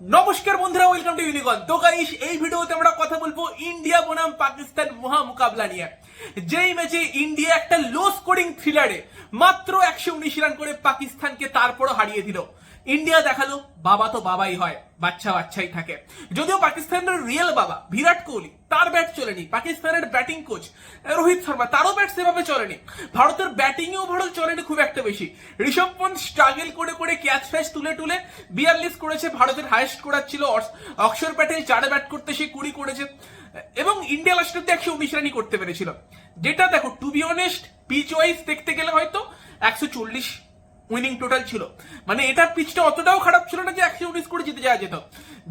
নমস্কার বন্ধুরা welcome to ইউনিকন তো গাইস, এই ভিডিওতে আমরা কথা বলব ইন্ডিয়া বনাম পাকিস্তান মহা মোকাবলা নিয়ে। যেই ম্যাচে ইন্ডিয়া একটা লো স্কোরিং থ্রিলারে মাত্র একশো উনিশ রান করে পাকিস্তানকে তারপরও হারিয়ে দিল। ইন্ডিয়া দেখাল, বাবা তো বাবাই হয়, বাচ্চা বাচ্চাই থাকে। যদিও পাকিস্তানের রিয়েল বাবা, বিরাট কোহলি, তার ব্যাট চলেনি। পাকিস্তানের ব্যাটিং কোচ রোহিত শর্মা, তারও ব্যাট সেভাবে চলেনি। ভারতের ব্যাটিং এ ওভারঅল চলেনি খুব একটা বেশি। ঋষভ পন্থ স্ট্রাগল করে করে ক্যাচ ফ্যাচ তুলে তুলে বিয়াল্লিশ করেছে, ভারতের হাইয়েস্ট করার ছিল অক্ষর প্যাটেল, চারে ব্যাট করতে সে কুড়ি করেছে। এবং ইন্ডিয়া লাস্ট একশো উনিশ রানই করতে পেরেছিল। যেটা দেখো to be honest pitch wise দেখতে গেলে হয়তো একশো চল্লিশ উইনিং টোটাল ছিল। মানে এটা পিচটা অতটাও খারাপ ছিল না যে একশো উনিশ করে জিতে যাওয়া যেত।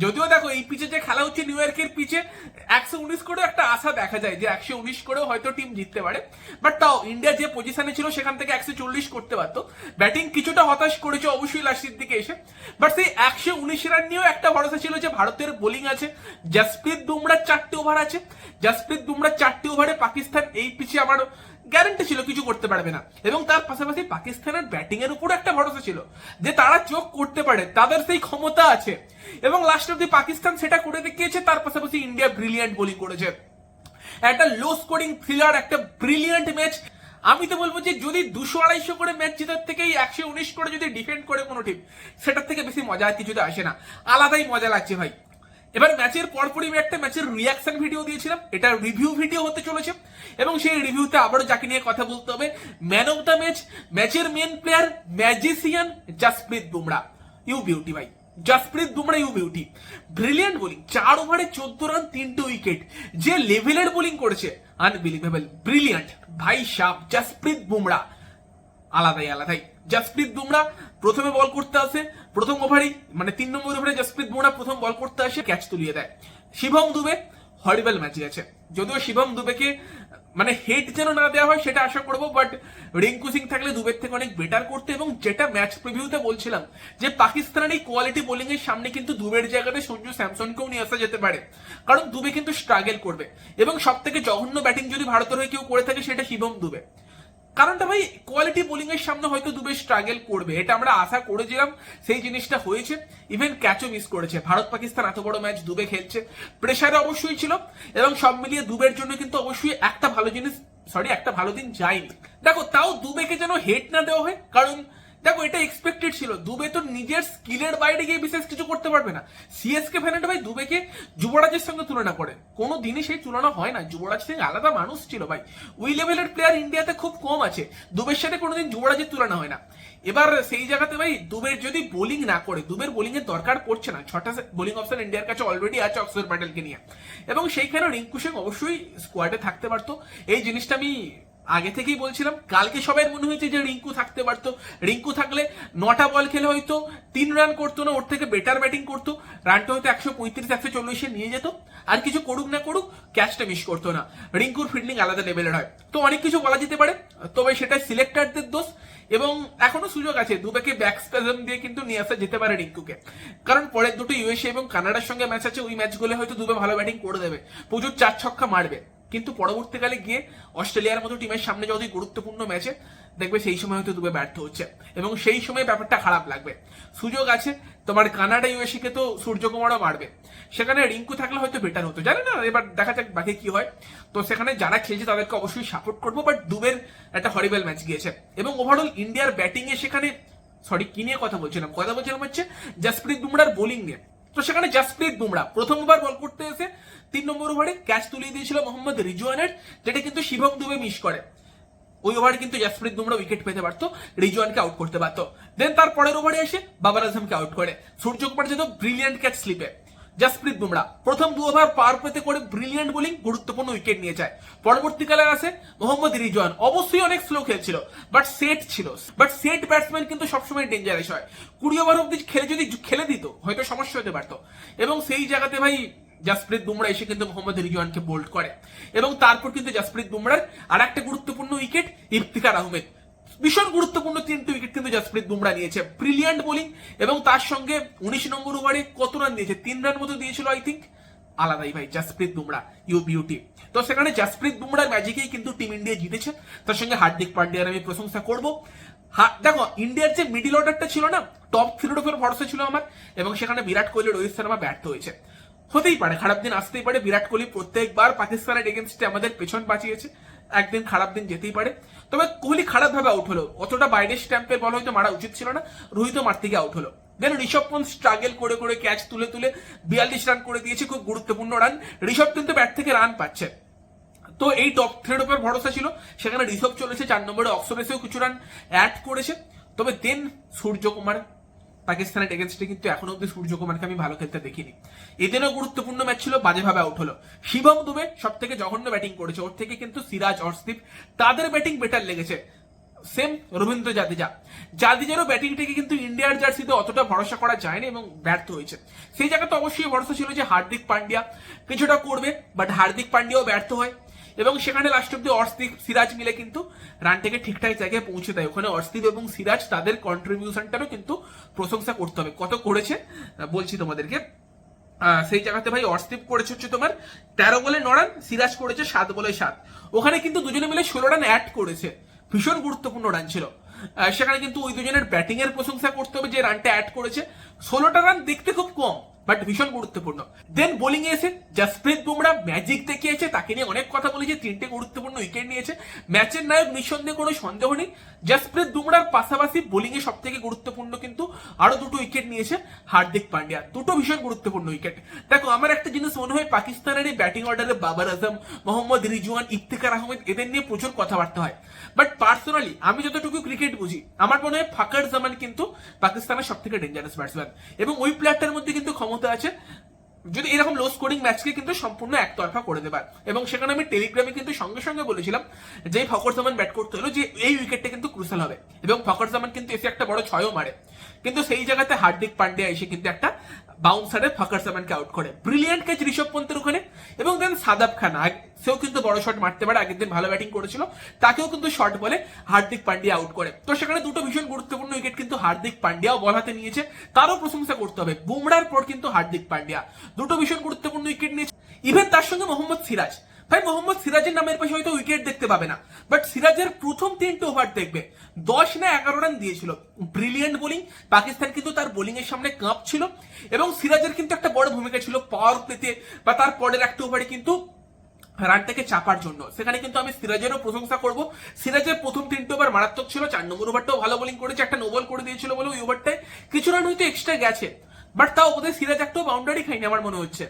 যদিও দেখো, এই পিচে যে খেলা হচ্ছে নিউ ইয়র্কের পিচে একশো উনিশ করেও একটা আশা দেখা যায় যে একশো উনিশ করেও হয়তো টিম জিততে পারে। বাট তাও ইন্ডিয়া যে পজিশনে ছিল, সেখান থেকে একশো চল্লিশ করতে পারতো। ব্যাটিং কিছুটা হতাশ করেছে অবশ্যই লাস্টের দিকে এসে। বাট সেই একশো উনিশ রান নিয়েও একটা ভরসা ছিল যে ভারতের বোলিং আছে। জাসপ্রীত বুমরার চারটে ওভার আছে। জাসপ্রীত বুমরার চারটে ওভারে পাকিস্তান এই পিচে আমার গ্যারান্টি ছিল কিছু করতে পারবে না। এবং তার পাশাপাশি পাকিস্তানের ব্যাটিং এর উপর একটা ভরসা ছিল যে তারা চোখ করতে পারে, তাদের সেই ক্ষমতা আছে। এবং লাস্ট অব্দি পাকিস্তান সেটা করে দেখিয়েছে, তার পাশাপাশি ইন্ডিয়া ব্রিলিয়ান্ট বোলিং করেছে। একটা লো স্কোরিং থ্রিলার একটা ব্রিলিয়ান্ট ম্যাচ আমি তো বলব যে যদি দুশো আড়াইশো করে ম্যাচ জেতার থেকে একশো উনিশ করে যদি ডিফেন্ড করে কোনো টিম সেটার থেকে বেশি মজা কিছুতে আসে না। আলাদাই মজা লাগছে ভাই। এবার ম্যাচের পরপরই আমি একটা ম্যাচের রিয়াকশন ভিডিও দিয়েছিলাম। এটা রিভিউ ভিডিও হতে চলেছে এবং সেই রিভিউতে আবারও যাকে নিয়ে কথা বলতে হবে ম্যান অফ দ্য ম্যাচ ম্যাচের main player magician Jasprit Bumrah you beauty ভাই Jasprit Bumrah you beauty brilliant bowling চার ওভারে চোদ্দ রান তিনটে উইকেট যে লেভেলের বোলিং করেছে আনবিলিভেবল ব্রিলিয়ান্ট ভাই সাহ জাসপ্রীত বুমরা আলাদাই আলাদাই। জাসপ্রীত বুমরা প্রথমে বল করতে আসে প্রথম ওভারেই মানে তিন নম্বর ওভারে জাসপ্রীত বুমরা প্রথম বল করতে আসে ক্যাচ তুলিয়ে দেয়। শিবম দুবে হরিবেল ম্যাচ গেছে যদিও শিবম দুবেকে মানে হেড যেন না দেওয়া হয় সেটা আশা করব বাট রিঙ্কু সিং থাকলে দুবের থেকে অনেক বেটার করতে এবং যেটা ম্যাচ প্রিভিউতে বলছিলাম, যে পাকিস্তানের এই কোয়ালিটি বোলিং এর সামনে কিন্তু দুবের জায়গাতে সঞ্জু স্যামসনকেও নিয়ে আসা যেতে পারে। কারণ দুবে কিন্তু স্ট্রাগল করবে। এবং সব থেকে জঘন্য ব্যাটিং যদি ভারতের হয়ে কেউ করে থাকে সেটা শিবম দুবে। কারণটা ভাই কোয়ালিটি বোলিং এর সামনে হয়তো দুবে স্ট্রাগল করবে। এটা আমরা আশা করেছিলাম, সেই জিনিসটা হয়েছে। ইভেন ক্যাচও মিস করেছে। ভারত পাকিস্তান এত বড় ম্যাচ দুবে খেলছে। প্রেসারে অবশ্যই ছিল, এবং সব মিলিয়ে দুবের জন্য কিন্তু অবশ্যই একটা ভালো জিনিস সরি একটা ভালো দিন যায়নি। দেখো, তাও দুবেকে যেন হেট না দেওয়া হয়, কারণ দেখো, এটা এক্সপেক্টেড ছিল। দুবে তো নিজের স্কিলের বাইরে গিয়ে বিশেষ কিছু করতে পারবে না। সিএসকে ফ্যানেটা ভাই দুবেকে যুবরাজের সঙ্গে তুলনা করে। কোনো দিনই সেই তুলনা হয় না। যুবরাজ সিং আলাদা মানুষ ছিল ভাই। ওই লেভেলের প্লেয়ার ইন্ডিয়াতে খুব কম আছে। দুবের সাথে কোনোদিন যুবরাজের তুলনা হয় না। এবার সেই জায়গাতে ভাই দুবের যদি বোলিং না করে, দুবের বোলিং এর দরকার পড়ছে না। ছটা বোলিং অপশন ইন্ডিয়ার কাছে অলরেডি আছে অক্ষর প্যাটেলকে নিয়ে। এবং সেইখানে রিঙ্কু সিং অবশ্যই স্কোয়াডে থাকতে পারতো। এই জিনিসটা আমি আগে থেকেই বলছিলাম, কালকে সবাই মনে হয়েছে যে রিঙ্কু থাকতে পারতো। রিঙ্কু থাকলে নটা বল খেলে হয়তো তিন রান করতো না, ওর থেকে বেটার ব্যাটিং করতো। রানটা হয়তো একশো পঁয়ত্রিশ, একশো চল্লিশে নিয়ে যেত। আর কিছু করুক না করুক ক্যাচটা মিস করতো না। রিঙ্কুর ফিল্ডিং আলাদা লেভেলের হয়। তো অনেক কিছু বলা যেতে পারে, তবে সেটা সিলেক্টারদের দোষ। এবং এখনও সুযোগ আছে দুবেকে ব্যাক স্প্যাজম দিয়ে কিন্তু নিয়ে আসা যেতে পারে রিঙ্কুকে। কারণ পরের দুটো ইউএসএ এবং কানাডার সঙ্গে ম্যাচ আছে, ওই ম্যাচগুলো হয়তো দুবে ভালো ব্যাটিং করে দেবে। প্রচুর চার ছক্কা মারবে। কিন্তু পরবর্তীকালে গিয়ে অস্ট্রেলিয়ার মতো টিমের সামনে যদি গুরুত্বপূর্ণ ম্যাচে দেখবে সেই সময় হয়তো দুবে ব্যর্থ হচ্ছে। এবং সেই সময় ব্যাপারটা খারাপ লাগবে। সুযোগ আছে, তোমার কানাডা ইউএসএ কে তো সূর্যকুমারও মারবে। সেখানে রিঙ্কু থাকলে হয়তো বেটার হতো। জানে না, এবার দেখা যাক বাকি কি হয়। তো সেখানে যারা খেলছে তাদেরকে অবশ্যই সাপোর্ট করব বাট দুবের একটা হরিবেল ম্যাচ গিয়েছে। এবং ওভারঅল ইন্ডিয়ার ব্যাটিং এ সেখানে সরি কি নিয়ে কথা বলছিলাম? কথা বলছিলাম হচ্ছে, জাসপ্রীত বুমরার বোলিং নিয়ে। তো সেখানে জাসপ্রীত বুমরা প্রথম বল করতে এসে তিন নম্বর ওভারে ক্যাচ তুলিয়ে দিয়েছিল মোহাম্মদ রিজওয়ানের, যেটা কিন্তু শিবম দুবে মিস করে। ওই ওভারে কিন্তু জাসপ্রীত বুমরা উইকেট পেতে পারত, রিজওয়ানকে আউট করতে পারত। দেন তার পরের ওভারে এসে বাবার আজমকে আউট করে। সূর্য সূর্যকুমার যেত ব্রিলিয়ান্ট ক্যাচ স্লিপে জাসপ্রীত বুমরা। প্রথম দু ওভার পার পেতে করে ব্রিলিয়ান্ট বোলিং গুরুত্বপূর্ণ উইকেট নিয়ে যায় পরবর্তীকালে আসে মোহাম্মদ রিজওয়ান। অবশ্যই অনেক স্লো খেলছিল বাট সেট ছিল। বাট সেট ব্যাটসম্যান কিন্তু সবসময় ডেঞ্জারাস হয়। কুড়ি ওভার অব্দি খেলে যদি খেলে দিত, হয়তো সমস্যা হতে পারতো। এবং সেই জায়গাতে ভাই জাসপ্রীত বুমরা এসে কিন্তু মোহাম্মদ রিজওয়ানকে বোল্ড করে। এবং তারপর কিন্তু জাসপ্রীত বুমরার আর একটা গুরুত্বপূর্ণ উইকেট ইফতিকার আহমেদ। ভীষণ গুরুত্বপূর্ণ তিনটি উইকেট কিন্তু জাসপ্রীত বুমরা নিয়েছে। ব্রিলিয়ান্ট বোলিং এবং তার সঙ্গে উনিশ নম্বর ওভারে কত রান দিয়েছে? তিন রান মতো দিয়েছিল আই থিঙ্ক আলাদাই ভাই জাসপ্রীত বুমরা ইউ বিউটি তো সেখানে জাসপ্রীত বুমরার ম্যাজিকেই কিন্তু টিম ইন্ডিয়া জিতেছে। তার সঙ্গে হার্দিক পান্ডিয়ার আমি প্রশংসা করব। দেখো ইন্ডিয়ার যে মিডিল অর্ডারটা ছিল না টপ থ্রির উপর ভরসা ছিল আমার এবং সেখানে বিরাট কোহলি, রোহিত শর্মা ব্যর্থ হয়েছে। হতেই পারে, খারাপ দিন আসতেই পারে। বিরাট কোহলি প্রত্যেকবার পাকিস্তানের এগেনস্টে আমাদের পেছন বাঁচিয়েছে। একদিন খারাপ দিন যেতেই পারে। তবে কোহলি খারাপ ভাবে আউট হলো। অতটা বাইরের স্ট্যাম্পের বল হয়তো মারা উচিত ছিল না। রোহিত মারতে গিয়ে আউট হলো। দেন ঋষভ পন্থ স্ট্রাগল করে করে ক্যাচ তুলে তুলে বিয়াল্লিশ রান করে দিয়েছে। খুব গুরুত্বপূর্ণ রান ঋষভ কিন্তু ব্যাট থেকে রান পাচ্ছে। তো এই টপ থ্রেড উপর ভরসা ছিল। সেখানে ঋষভ চলেছে, চার নম্বরে অক্সর কিছু রান অ্যাড করেছে। তবে দেন সূর্যকুমার পাকিস্তানের এগেনস্টে কিন্তু এখনও অব্দি সূর্যকুমারকে আমি ভালো খেলতে দেখিনি। এদেরও গুরুত্বপূর্ণ ম্যাচ ছিল বাজেভাবে আউট হলো। শিবম দুবে সব থেকে জঘন্য ব্যাটিং করেছে। ওর থেকে কিন্তু সিরাজ, অর্শদীপ তাদের ব্যাটিং বেটার লেগেছে। সেম রবীন্দ্র জাদেজা। জাদেজারও ব্যাটিংটাকে কিন্তু ইন্ডিয়ার জার্সিতে অতটা ভরসা করা যায়নি এবং ব্যর্থ হয়েছে। সেই জায়গাতে অবশ্যই ভরসা ছিল যে হার্দিক পান্ডিয়া কিছুটা করবে বাট হার্দিক পান্ডিয়াও ব্যর্থ হয়। এবং সেখানে লাস্ট অব্দি অর্শদীপ সিরাজ মিলে কিন্তু রানটাকে ঠিকঠাক জায়গায় পৌঁছে দেয়। ওখানে অর্শদীপ এবং সিরাজ তাদের কন্ট্রিবিউশনটারও কিন্তু প্রশংসা করতে হবে। কত করেছে? বলছি তোমাদেরকে। সেই জায়গাতে ভাই অর্শদীপ করেছে হচ্ছে তোমার তেরো বলে ন রান সিরাজ করেছে সাত বলে সাত। ওখানে কিন্তু দুজনে মিলে ষোলো রান অ্যাড করেছে। ভীষণ গুরুত্বপূর্ণ রান ছিল। সেখানে কিন্তু ওই দুজনের ব্যাটিং এর প্রশংসা করতে হবে যে রানটা অ্যাড করেছে। ষোলোটা রান দেখতে খুব কম। বাট ভীষণ গুরুত্বপূর্ণ। দেন বোলিং এসে জাসপ্রীত বুমরা ম্যাজিক দেখিয়েছে তাকে নিয়ে অনেক কথা বলেছে, তিনটে গুরুত্বপূর্ণ উইকেট নিয়েছে ম্যাচের নায়ক নিঃসন্দেহে কোনো সন্দেহ নেই। জাসপ্রীত বুমরার পাশাপাশি বোলিং এ সব থেকে গুরুত্বপূর্ণ কিন্তু আরও দুটো উইকেট নিয়েছে হার্দিক পান্ডিয়া। দুটো ভীষণ গুরুত্বপূর্ণ উইকেট দেখো, আমার একটা জিনিস মনে হয়, পাকিস্তানের এই ব্যাটিং অর্ডারে বাবার আজম, মোহাম্মদ রিজওয়ান ইফতিকার আহমেদ, এদের নিয়ে প্রচুর কথাবার্তা হয়। বাট পার্সোনালি আমি যতটুকু ক্রিকেট বুঝি, আমার মনে হয় ফাকার জামান কিন্তু পাকিস্তানের সব থেকে ডেঞ্জারাস ব্যাটসম্যান এবং ওই প্লেয়ারটার মধ্যে কিন্তু ক্ষমতা আছে। যদি এরকম লো স্কোরিং ম্যাচকে কিন্তু সম্পূর্ণ একতরফা করে দেবার। এবং সেখানে আমি টেলিগ্রামে কিন্তু সঙ্গে সঙ্গে বলেছিলাম যে ফকর জামান ব্যাট করতে হলো যে এই উইকেটটা কিন্তু ক্রুশাল হবে। এবং ফকর জামান কিন্তু এসে একটা বড় ছয়ও মারে। কিন্তু সেই জায়গাতে হার্দিক পান্ডিয়া এসে কিন্তু একটা বাউন্সারে ফকর জামানকে আউট করে। ব্রিলিয়ান্ট ক্যাচ ঋষভ পন্থের ওখানে। এবং দেন সাদাব খান সেও কিন্তু বড় শট মারতে পারে, আগের দিন ভালো ব্যাটিং করেছিল। তাকেও কিন্তু শট বলে হার্দিক পান্ডিয়া আউট করে। তো সেখানে দুটো ভীষণ গুরুত্বপূর্ণ উইকেট কিন্তু হার্দিক পান্ডিয়াও বল হাতে নিয়েছে। তারও প্রশংসা করতে হবে। বুমরার পর কিন্তু হার্দিক পান্ডিয়া। দুটো ভীষণ গুরুত্বপূর্ণ উইকেট নিয়েছে। ইভেন তার সঙ্গে মোহাম্মদ সিরাজ। ভাই, মোহাম্মদ সিরাজের নামের পাশে হয়তো উইকেট দেখতে পাবে না। বাট সিরাজের প্রথম তিনটে ওভার দেখবে। দশ না এগারো রান দিয়েছিল। ব্রিলিয়েন্ট বোলিং পাকিস্তান কিন্তু তার বোলিং এর সামনে কাঁপছিল। এবং সিরাজের কিন্তু একটা বড় ভূমিকা ছিল পাওয়ার প্লেতে বা তার পরের একটা ওভারে কিন্তু রানটাকে চাপার জন্য। সেখানে কিন্তু আমি সিরাজেরও প্রশংসা করব। সিরাজের প্রথম তিনটে ওভার মারাত্মক ছিল। চার নম্বর ওভারটাও ভালো বোলিং করেছে। একটা নোবল করে দিয়েছিল বলে ওই ওভারটায় কিছু রান হয়তো এক্সট্রা গেছে। বাট তাও বোধহয় সিরাজ একটাও বাউন্ডারি খাইনি আমার মনে হচ্ছে।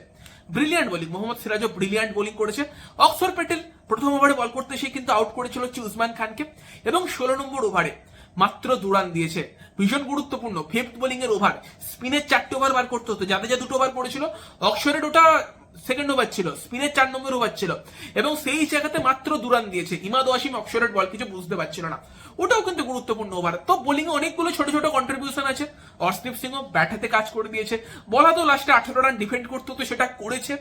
ব্রিলিয়ান্ট বোলিং মোহাম্মদ সিরাজও ব্রিলিয়ান্ট বোলিং করেছে। অক্সর প্যাটেল প্রথম ওভারে বল করতে সে কিন্তু আউট করেছিল হচ্ছে উসমান খানকে। এবং ষোলো নম্বর ওভারে মাত্র দু রান দিয়েছে। ভীষণ গুরুত্বপূর্ণ। ফিফথ বোলিং এর ওভার স্পিনের চারটে ওভার বার করতে হতো। যাদের যা দুটো ওভার করেছিল অক্সরের ওটা সেকেন্ড ওভার ছিল, স্পিনের চার নম্বর ওভার ছিল, এবং সেই জায়গাতে মাত্র দু রান দিয়েছে। ইমাদ ওয়াসিম অক্সরের বল কিছু বুঝতে পারছিল না। ওটাও কিন্তু গুরুত্বপূর্ণ ওভার তো বোলিং অনেকগুলো ছোট ছোট কন্ট্রিবিউশন আছে। অর্শদীপ সিংও ব্যাট হাতে কাজ করে দিয়েছে। বলা তো লাস্টে আঠারো রান ডিফেন্ড করতে হতো সেটা করেছে।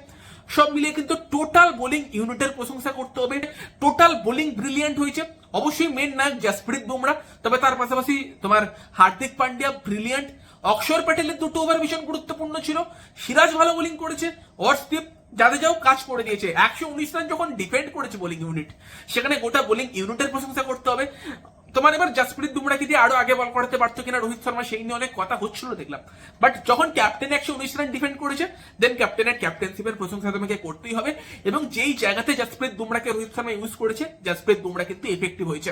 সব মিলিয়ে কিন্তু টোটাল বোলিং ইউনিটের প্রশংসা করতে হবে। টোটাল বোলিং ব্রিলিয়ান্ট হয়েছে। অবশ্যই মেন নায়ক জাসপ্রীত বুমরা তবে তার পাশাপাশি তোমার হার্দিক পান্ডিয়া ব্রিলিয়ান্ট অক্ষর প্যাটেলের দুটো ওভার ভীষণ গুরুত্বপূর্ণ ছিল। সিরাজ ভালো বোলিং করেছে, অর্শদীপ জাদেজাও কাজ করে দিয়েছে। একশো উনিশ রান যখন ডিফেন্ড করেছে বোলিং ইউনিট সেখানে গোটা বোলিং ইউনিটের প্রশংসা করতে হবে। তোমার এবার জাসপ্রীত বুমরাকে দিয়ে আরও আগে বল করাতে পারতো কিনা রোহিত শর্মা সেই নিয়ে অনেক কথা হচ্ছিল দেখলাম। বাট যখন ক্যাপ্টেন একশো উনিশ রান ডিফেন্ড করেছে দেন ক্যাপ্টেনের ক্যাপ্টেনশিপের প্রশংসা তোমাকে করতেই হবে। এবং যেই জায়গাতে জাসপ্রীত বুমরাকে রোহিত শর্মা ইউজ করেছে জাসপ্রীত বুমরা কিন্তু এফেক্টিভ হয়েছে।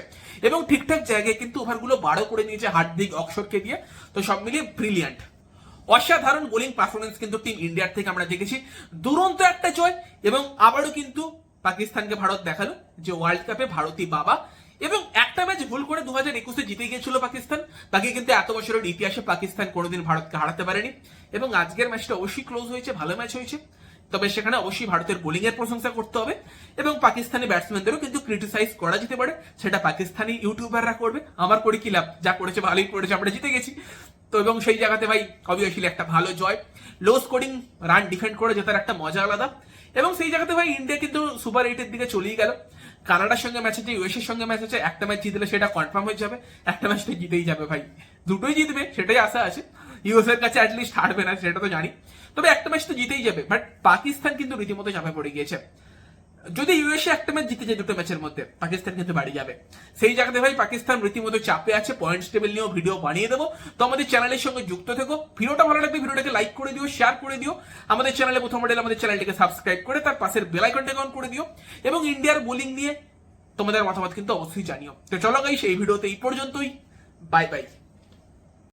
এবং ঠিকঠাক জায়গায় কিন্তু ওভারগুলো বারো করে নিয়েছে হার্দিক অক্ষরকে দিয়ে। তো সব মিলিয়ে ব্রিলিয়ান্ট অসাধারণ বোলিং পারফরমেন্স কিন্তু টিম ইন্ডিয়ার থেকে আমরা দেখেছি। দুরন্ত একটা জয়, এবং আবারও কিন্তু পাকিস্তানকে ভারত দেখাল যে ওয়ার্ল্ড কাপে ভারতী বাবা। এবং একটা ম্যাচ ভুল করে দু হাজার একুশে জিতে গিয়েছিল পাকিস্তান। বাকি কিন্তু এত বছরের ইতিহাসে পাকিস্তান কোনোদিন ভারতকে হারাতে পারেনি। এবং আজকের ম্যাচটা অবশ্যই ক্লোজ হয়েছে, ভালো ম্যাচ হয়েছে। তবে সেখানে অবশ্যই ভারতের বোলিং এর প্রশংসা করতে হবে। এবং পাকিস্তানি ব্যাটসম্যানদেরও কিন্তু ক্রিটিসাইজ করা যেতে পারে। সেটা পাকিস্তানি ইউটিউবাররা করবে। আমার করে কি লাভ? যা করেছে ভালোই করেছে, আমরা জিতে গেছি। তো এবং সেই জায়গাতে ভাই অবভিয়াসলি একটা ভালো জয়। লো স্কোরিং রান ডিফেন্ড করে জেতার একটা মজা আলাদা। এবং সেই জায়গাতে ভাই ইন্ডিয়া কিন্তু সুপার এইটের দিকে চলেই গেল। কানাডার সঙ্গে ম্যাচ আছে ইউএস এর সঙ্গে ম্যাচ আছে একটা ম্যাচ জিতলে সেটা কনফার্ম হয়ে যাবে, একটা ম্যাচ তো জিতেই যাবে ভাই। দুটোই জিতবে, সেটাই আশা আছে। ইউএস এর কাছে অ্যাটলিস্ট হারবে না, সেটা তো জানি। তবে একটা ম্যাচ তো জিতেই যাবে বাট পাকিস্তান কিন্তু রীতিমতো চাপে পড়ে গিয়েছে। যদি ইউএসএ একটা ম্যাচ জিতে যায় দুটো ম্যাচের মধ্যে, পাকিস্তান কিন্তু বাড়ি যাবে। সেই জায়গাতে ভাই পাকিস্তান রীতিমতো চাপে আছে পয়েন্টস টেবিল নিয়েও ভিডিও বানিয়ে দেবো। তো আমাদের চ্যানেলের সঙ্গে যুক্ত থেকো। ভিডিওটা ভালো লাগবে ভিডিওটাকে লাইক করে দিও শেয়ার করে দিও। আমাদের চ্যানেলে প্রথম মডেল আমাদের চ্যানেলটিকে সাবস্ক্রাইব করে, তার পাশের বেল আইকনটাকে অন করে দিও। এবং ইন্ডিয়ার বোলিং নিয়ে তোমাদের মতামত কিন্তু অবশ্যই জানিও। তো চলো গাইস এই ভিডিওতে এই পর্যন্তই। Bye bye